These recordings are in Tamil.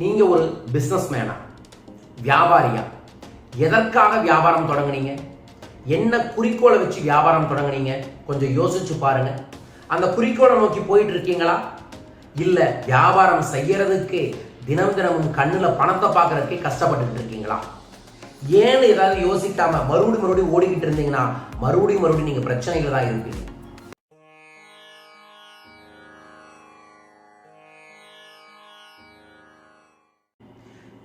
நீங்க ஒரு பிஸ்னஸ் மேனா வியாபாரியா? எதற்காக வியாபாரம் தொடங்குனீங்க? என்ன குறிக்கோளை வச்சு வியாபாரம் தொடங்குனீங்க? கொஞ்சம் யோசிச்சு பாருங்க. அந்த குறிக்கோளை நோக்கி போயிட்டு இருக்கீங்களா இல்ல வியாபாரம் செய்யறதுக்கு தினம் தினமும் கண்ணுல பணத்தை பார்க்கறதுக்கே கஷ்டப்பட்டுட்டு இருக்கீங்களா ஏன்னு ஏதாவது யோசிக்காம மறுபடியும் மறுபடியும் ஓடிக்கிட்டு இருந்தீங்கன்னா மறுபடியும் மறுபடியும் நீங்க பிரச்சனைகள் தான் இருப்பீங்க.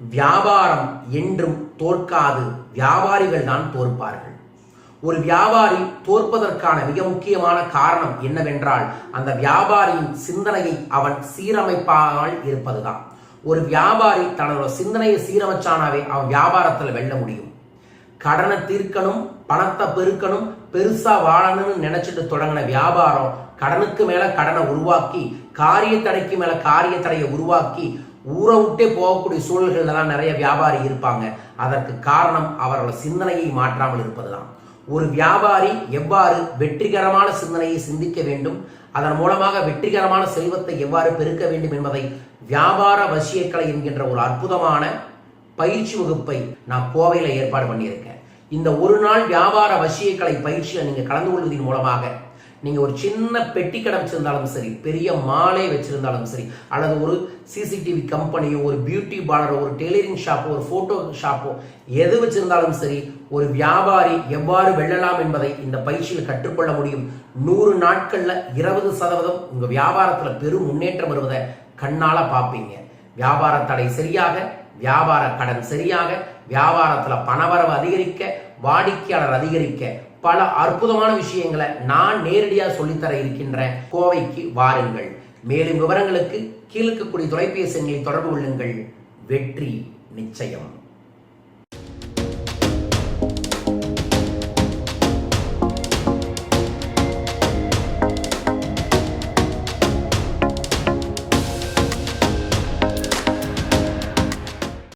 வியாபாரம் என்றும் தோற்காது. வியாபாரிகள் தான் தோற்பார்கள். ஒரு வியாபாரி தோற்பதற்கான மிக முக்கியமான காரணம் என்னவென்றால் அந்த வியாபாரியின் சிந்தனையை அவன் சீரமைப்பாமல் இருப்பதுதான். ஒரு வியாபாரி தன்னோட சிந்தனையை சீரமைச்சானாவே அவன் வியாபாரத்தில் வெல்ல முடியும். கடனை தீர்க்கணும் பணத்தை பெருக்கணும் பெருசா வாழணும்னு நினைச்சிட்டு தொடங்கின வியாபாரம் கடனுக்கு மேல கடனை உருவாக்கி காரிய தடைக்கு மேல காரிய தடையை உருவாக்கி ஊரை விட்டே போகக்கூடிய சூழல்களில் தான் நிறைய வியாபாரி இருப்பாங்க. அதற்கு காரணம் அவரோட சிந்தனையை மாற்றாமல் இருப்பதுதான். ஒரு வியாபாரி எவ்வாறு வெற்றிகரமான சிந்தனையை சிந்திக்க வேண்டும் அதன் மூலமாக வெற்றிகரமான செல்வத்தை எவ்வாறு பெருக்க வேண்டும் என்பதை வியாபார வசியக்கலை என்கின்ற ஒரு அற்புதமான பயிற்சி வகுப்பை நான் கோவையில் ஏற்பாடு பண்ணியிருக்கேன். இந்த ஒரு நாள் வியாபார வசியக்கலை பயிற்சியை நீங்கள் கலந்து கொள்வதன் மூலமாக நீங்கள் ஒரு சின்ன பெட்டி கடை வச்சுருந்தாலும் சரி பெரிய மாலை வச்சுருந்தாலும் சரி அல்லது ஒரு சிசிடிவி கம்பெனியோ ஒரு பியூட்டி பார்லரோ ஒரு டெய்லரிங் ஷாப்போ ஒரு ஃபோட்டோ ஷாப்போ எது வச்சுருந்தாலும் சரி ஒரு வியாபாரி எவ்வாறு வெல்லலாம் என்பதை இந்த பயிற்சியில் கற்றுக்கொள்ள முடியும். நூறு நாட்களில் இருபது சதவீதம் உங்கள் வியாபாரத்தில் பெரும் முன்னேற்றம் வருவதை கண்ணால் பார்ப்பீங்க. வியாபார தடை சரியாக வியாபார கடன் சரியாக வியாபாரத்தில் பணவரவு அதிகரிக்க வாடிக்கையாளர் அதிகரிக்க பல அற்புதமான விஷயங்களை நான் நேரடியாக சொல்லித்தர இருக்கின்ற கோவைக்கு வாருங்கள். மேலும் விவரங்களுக்கு கீழ்க்கக்கூடிய தொலைபேசி எண்ணில் தொடர்பு கொள்ளுங்கள். வெற்றி நிச்சயம்.